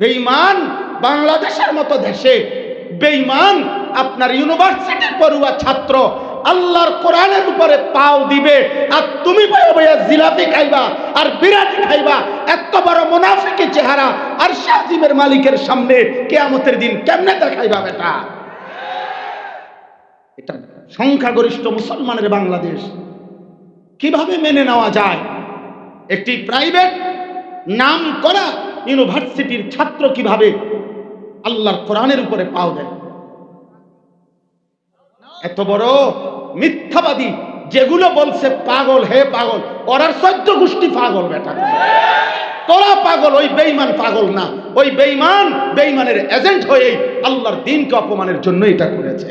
বেঈমান বাংলাদেশের মতো দেশে বেইমান আপনার ইউনিভার্সিটির পড়ুয়া ছাত্র আল্লাহর কোরআনের উপরে পাও দিবে, আর তুমি জিলাপি খাইবা, আর বিরাটি খাইবা, এত বড় মুনাফিকি চেহারা আর শাহিমের মালিকের সামনে কেয়ামতের দিন কেমনে দেখাইবা বেটা? এটা সংখ্যাগরিষ্ঠ মুসলমানের বাংলাদেশ। কীভাবে মেনে নেওয়া যায়? একটি প্রাইভেট নাম করা ইউনিভার্সিটির ছাত্র কীভাবে আল্লাহর কোরআনের উপরে পাও দেয়? এত বড় মিথ্যাবাদী, যেগুলো বলছে পাগল, হে পাগল, ওরার সদ্য গোষ্ঠী পাগল, বেটা। তোরা পাগল, ওই বেইমান পাগল না। ওই বেইমান বেইমানের এজেন্ট হয়ে আল্লাহর দিনকে অপমানের জন্য এটা করেছে।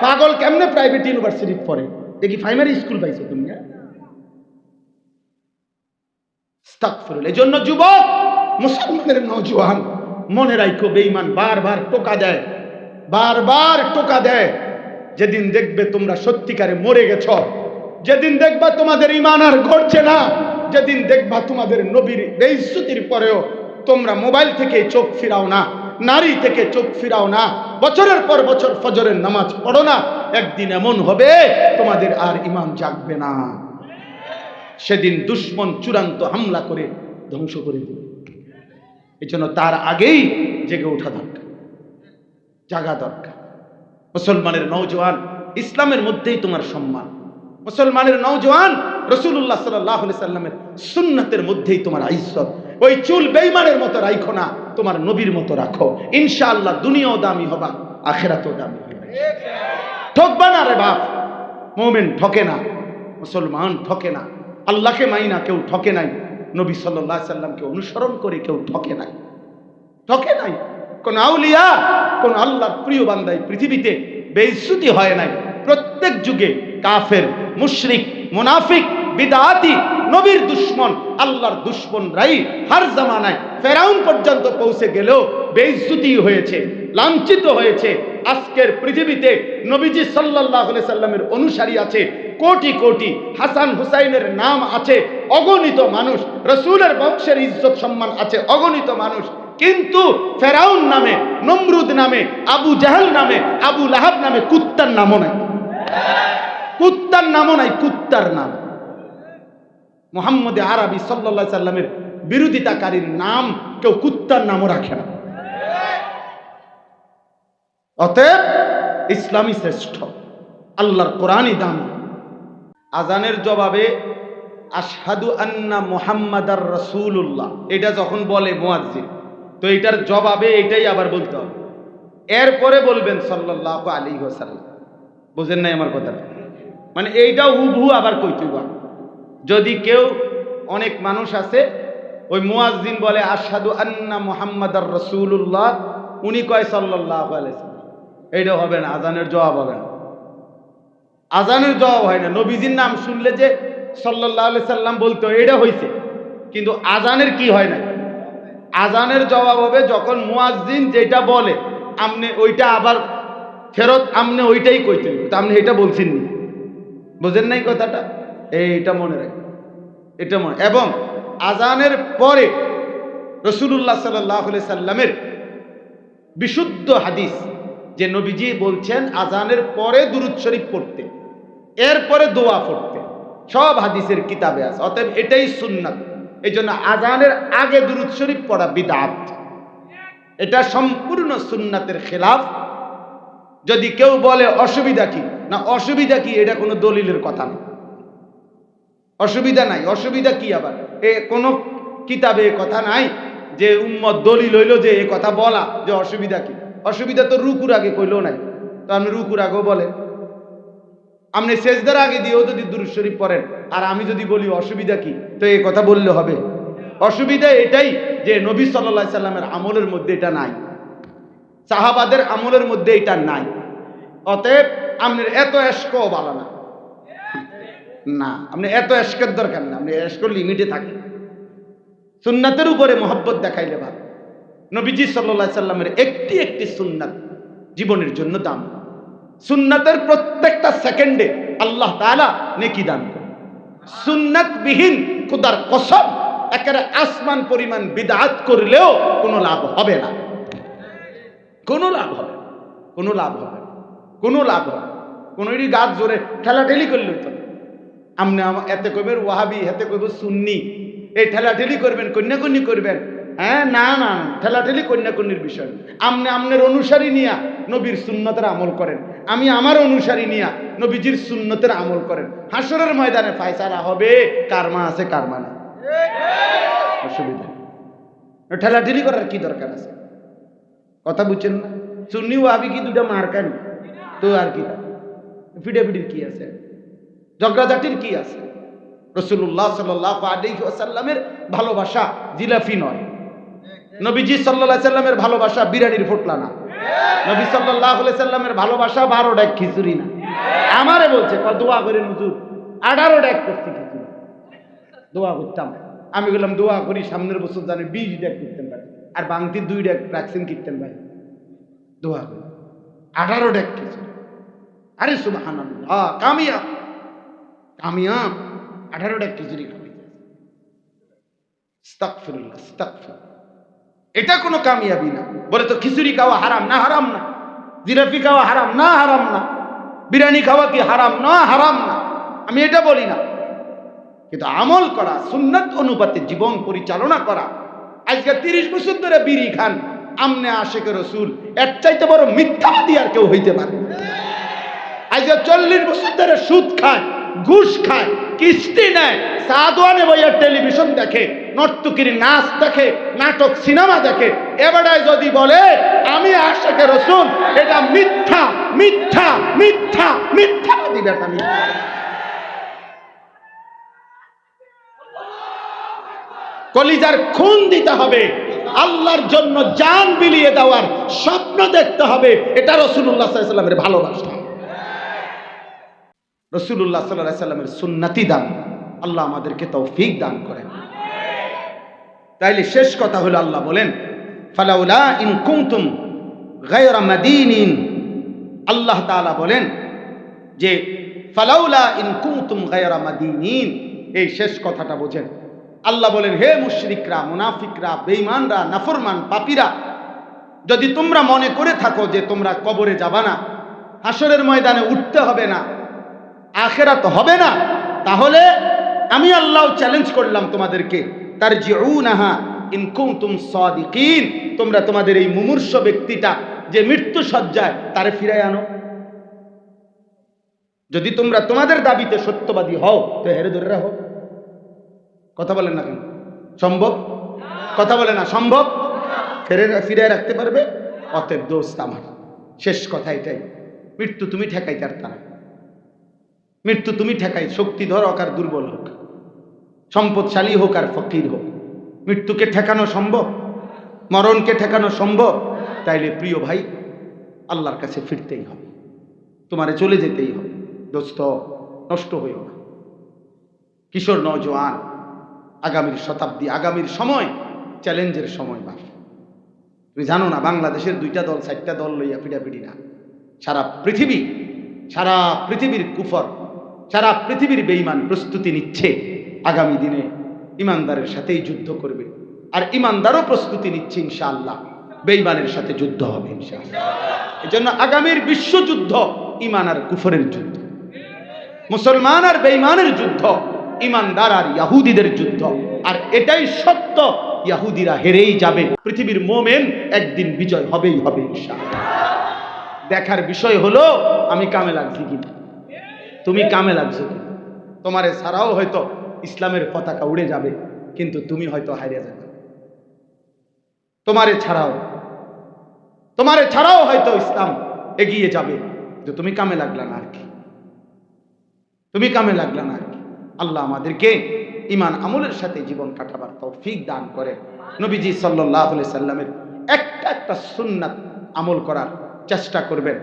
পাগল কেমনে প্রাইভেট ইউনিভার্সিটি পড়ে? দেখি প্রাইমারি স্কুল পাইছো তুমি হ্যাঁ? জন্য যুবক মুসলমানের নওজোয়ান, মনে রাখো বেঈমান বারবার টোকা দেয়, বারবার টোকা দেয়, যেদিন দেখবে তোমরা সত্যিকারে মরে গেছ, যেদিন দেখবা তোমাদের ইমান আর ঘটছে না, যেদিন দেখবা তোমাদের নবীর বেইজ্জতির পরেও তোমরা মোবাইল থেকে চোখ ফিরাও না, নারী থেকে চোখ ফিরাও না, বছরের পর বছর ফজরের নামাজ পড়ো না, একদিন এমন হবে তোমাদের আর ইমান জাগবে না। সেদিন দুশ্মন চূড়ান্ত হামলা করে ধ্বংস করে দেবে। এই জন্য তার আগেই জেগে ওঠা দরকার, জাগা দরকার। মুসলমানের নৌজওয়ান ইসলামের মধ্যেই তোমার সম্মান। মুসলমানের নৌজওয়ান রসুল্লাহ সাল্লাহ সাল্লামের সুন্নাতের মধ্যেই তোমার আইসত ওই চুল বেইমানের মতো রাখো না, তোমার নবীর মতো রাখো। ইনশাআল্লাহ দুনিয়াও দামি হবা, আখেরাতেও দামি হবে ঠকবা না রে বাপ। মোমেন ঠকে না, মুসলমান ঠকে না। আল্লাহকে মাই না কেউ ঠকে নাই। নবী সাল্লাহ সাল্লামকে অনুসরণ করে কেউ ঠকে নাই। ঠকে নাই। কোন আউলিয়া, কোন আল্লাহর প্রিয় বান্দাই পৃথিবীতে বেইজ্জতি হয় নাই। প্রত্যেক যুগে কাফের, মুশরিক, মুনাফিক, বিদাতি, নবীর দুশ্মন, আল্লাহর দুশ্মনরাই হার জামানায় ফেরাউন পর্যন্ত পৌঁছে গেলেও বেইজ্জতি হয়েছে, লাঞ্ছিত হয়েছে। আজকের পৃথিবীতে নবীজি সাল্লাহ সাল্লামের অনুসারী আছে, কোটি কোটি হাসান হুসাইনের নাম আছে অগণিত মানুষ। রসুলের বংশের ইজ্জত সম্মান আছে, অগণিত মানুষ। কিন্তু ফেরাউন নামে, নমরুদ নামে, আবু জাহাল নামে, আবু লাহাব নামে কুত্তার নামও নাই। কুত্তার নামও নাই, কুত্তার নাম। মোহাম্মদ আরবি সাল্লা সাল্লামের বিরোধিতাকারীর নাম কেউ কুত্তার নামও রাখে না। অতএব ইসলামী শ্রেষ্ঠ, আল্লাহর কোরআনই দাম। আজানের জবাবে আশহাদু আন্না মুহাম্মাদার রসুল্লাহ এটা যখন বলে মুয়াজ্জিন, তো এটার জবাবে এটাই আবার বলতে হবে। এরপরে বলবেন সাল্লাহ আলী হোসাল্লাম বুঝেন নাই আমার কথাটা? মানে এইটা হুবহু আবার কইতে হইব। যদি কেউ অনেক মানুষ আছে, ওই মুয়াজ্জিন বলে আশহাদু আন্না মুহাম্মাদার রসুল্লাহ উনি কয় সাল্লাহ এইটা হবে না, আজানের জবাব হবে না। আজানের জবাব হয় না। নবীজির নাম শুনলে যে সাল্লাহ সাল্লাম বলতো এটা হয়েছে কিন্তু আজানের কি হয় না আজানের জবাব হবে, যখন মুয়াজ্জিন যেটা বলে আপনি ওইটা আবার ফেরত আপনি ওইটাই কইতে হইব। তা আপনি এটা বলছেন নি বুঝেন নাই কথাটা? এইটা মনে রাখবেন এটা মনে এবং আজানের পরে রসুল্লাহ সাল্লাহ সাল্লামের বিশুদ্ধ হাদিস, যে নবীজি বলছেন, আজানের পরে দুরুদ শরীফ পড়তে, এরপরে দোয়া পড়তে। সব হাদিসের কিতাবে আছে, অতএব এটাই সুন্নাত। এই জন্য আজানের আগে দুরুদ শরীফ পড়া বিদাত। এটা সম্পূর্ণ সুন্নাতের খেলাফ। যদি কেউ বলে অসুবিধা কি? না, অসুবিধা কি? এটা কোনো দলিলের কথা না। অসুবিধা নাই, অসুবিধা কি আবার? এ কোনো কিতাবে কথা নাই যে উম্মত দলিল হইল যে এ কথা বলা যে অসুবিধা কি? অসুবিধা তো রুকুর আগে কইলেও নাই। তো আপনি রুকুর আগেও বলেন আপনি শেষদার আগে দিয়েও যদি দুরুদ শরীফ পড়েন, আর আমি যদি বলি অসুবিধা কি, তো এই কথা বললে হবে। অসুবিধা এটাই যে নবী সাল্লা সাল্লামের আমলের মধ্যে এটা নাই। সাহাবাদের আমলের মধ্যে এটা নাই। অতএব আপনার এত এসকও ভালো না। না, আপনি এত এসকের দরকার না, আপনি এসকর লিমিটে থাকেন। সুন্নাতের উপরে মোহব্বত দেখাইলে ভালো। নবীজি সাল্লা সাল্লামের একটি একটি সুন্নাত জীবনের জন্য দাম। সুন্নাতের প্রত্যেকটা সেকেন্ডে আল্লাহ তাআলা নেকি দান করে সুন্নাত বিহীন খুদার কসম, একেবারে আসমান পরিমাণ বিদাত করলেও কোনো লাভ হবে না। কোনো লাভ হবে কোনো লাভ হবে কোনো লাভ হবে না। কোনোই গাছ জোরে ঠেলাঠেলি করলে তো আপনি আমা- এতে কইবেন ওয়াহাবি হেতে কইব সুন্নি। এই ঠেলাঠেলি করবেন কন্যাকন্যি করবেন হ্যাঁ না না ঠেলাঠেলি কন্যাকন্যির বিষয় না। আপনি আপনার অনুসারী নিয়া নবীর সুন্নতের আমল করেন। আমি আমার অনুসারী নিয়া নবীজির সুন্নতের আমল করেন। হাসরের ময়দানে ফায়সালা হবে, কারমা আছে, কারমা না অসুবিধা ঠেলাঠেলি করার কি দরকার আছে? কথা বুঝছেন না? সুন্নি ওয়াহাবি কি দুটা মার্কানি তো আর কি ফিডাফিডির কি আছে? ঝগড়াঝাটির কি আছে? রসুল্লাহ সাল্লাহ আলিহাসাল্লামের ভালোবাসা জিলাফি নয়। নবীজি সাল্লাহ সাল্লামের ভালোবাসা বিরানির ফুটলা না। নবী সাল্লাহ সাল্লামের ভালোবাসা বারো ডেক খিচুড়ি না। আমারে বলছে দোয়া করে নুজুর আঠারো ডেক করছি খিচুড়ি। দোয়া করতাম। আমি বললাম, দোয়া করি, সামনের বছর জানি বিশ ডেক করতেন ভাই। আর বাংতি দুই ডেক ভ্যাকসিন কিনতেন ভাই। দোয়া করি। আঠারো ডেক খিচুড়ি। আরে সুবাহান কামিয়া কামিয়াব। আঠারো ডেক খিচুড়ি আস্তাগফিরুল্লাহ। এটা কোনো কামিয়াবি না। বলে তো খিচুড়ি খাওয়া হারাম না হারাম না। জিলাপি খাওয়া হারাম না হারাম না। বিরিয়ানি খাওয়া কি হারাম না হারাম না। আমি এটা বলি না। কিন্তু আমল করা, সুন্নাত অনুপাতে জীবন পরিচালনা করা, আজকে তিরিশ বছর ধরে বিড়ি খান, আমনে আশেকে রসুল, এর চাইতে বড় মিথ্যাবাদী আর কেউ হইতে পারে চল্লিশ বছর ধরে সুদ খায়, ঘুষ খায়, কিস্তি নেয় সাদওয়ানে টেলিভিশন দেখে, নর্তকির নাচ দেখে, নাটক, সিনেমা দেখে। যদি বলে, আমি আশেকে রসুল, এটা মিথ্যা মিথ্যা মিথ্যা, মিথ্যাবাদী বেটা মিথ্যা কলিজার খুন দিতে হবে, আল্লাহর জন্য জান বিলিয়ে দেওয়ার স্বপ্ন দেখতে হবে, এটা রসুল্লাহ ভালোবাসা। রসুল্লাহ সাল্লাহ সাল্লামের সুন্নাতি দান। আল্লাহ আমাদেরকে তৌফিক দান করেন। তাইলে শেষ কথা হলো আল্লাহ বলেন, ফালাউলা ইন কুমতুম গায়রা আল্লাহ তাআলা বলেন যে, ফালাউলা ইন কুমতুম গায়রা মাদিনিন। এই শেষ কথাটা বোঝেন। আল্লাহ বলেন, হে মুশরিকরা, মুনাফিকরা, বেঈমানরা, নাফরমান, পাপীরা, যদি তোমরা মনে করে থাকো যে তোমরা কবরে যাবা না হাসরের ময়দানে উঠতে হবে না আখেরাত হবে না। তাহলে আমি আল্লাহ চ্যালেঞ্জ করলাম তোমাদেরকে তার জিউনাহা ইন কুনতুম সাদিকিন তোমরা তোমাদের এই মুমূর্ষ ব্যক্তিটা যে মৃত্যু সজ্জায় তারে ফিরায় আনো। যদি তোমরা তোমাদের দাবিতে সত্যবাদী হও, তো হেরে ধরে রাখো কথা বলেন না কেন? সম্ভব? কথা বলে না, সম্ভব? ফেরে ফিরে রাখতে পারবে? অতএব দোস্ত আমার, শেষ কথা এটাই। মৃত্যু তুমি ঠেকাই তার তারা মৃত্যু তুমি ঠেকাই শক্তিধর হোক আর দুর্বল হোক। সম্পদশালী হোক আর ফকির হোক। মৃত্যুকে ঠেকানো সম্ভব, মরণকে ঠেকানো সম্ভব, তাইলে প্রিয় ভাই, আল্লাহর কাছে ফিরতেই হবে। তোমারে চলে যেতেই হবে। দোস্ত, নষ্ট হইও না। কিশোর নজওয়ান আগামীর শতাব্দী, আগামীর সময়, চ্যালেঞ্জের সময় বা তুমি জানো না, বাংলাদেশের দুইটা দল, চারটা দল লইয়া পিড়াপিড়ি না। সারা পৃথিবী, সারা পৃথিবীর কুফর সারা পৃথিবীর বেঈমান প্রস্তুতি নিচ্ছে। আগামী দিনে ইমানদারের সাথেই যুদ্ধ করবে। আর ইমানদারও প্রস্তুতি নিচ্ছে ইনশাআল্লাহ। বেঈমানের সাথে যুদ্ধ হবে ইনশাআল্লাহ। এই জন্য আগামীর বিশ্বযুদ্ধ ইমান আর কুফরের যুদ্ধ। মুসলমান আর বেঈমানের যুদ্ধ, ইমানদার আর ইয়াহুদিদের যুদ্ধ। আর এটাই সত্য, ইয়াহুদিরা হেরেই যাবে। পৃথিবীর মোমেন একদিন বিজয় হবেই হবে ইনশাআল্লাহ। দেখার বিষয় হলো, আমি কামে লাগছি কিনা? তুমি কামে লাগছো তোমারে ছাড়াও হয়তো ইসলামের পতাকা উড়ে যাবে, কিন্তু তুমি হয়তো হারিয়ে যাবে। তোমারে ছাড়াও তোমারে ছাড়াও হয়তো ইসলাম এগিয়ে যাবে যে তুমি কামে লাগলা না আর কি। তুমি কামে লাগলা না আর কি। আল্লাহ আমাদেরকে ইমান আমলের সাথে জীবন কাটাবার তৌফিক দান করে নবীজি সাল্লাহ সাল্লামের একটা একটা সুন্নাত আমল করার চেষ্টা করবেন।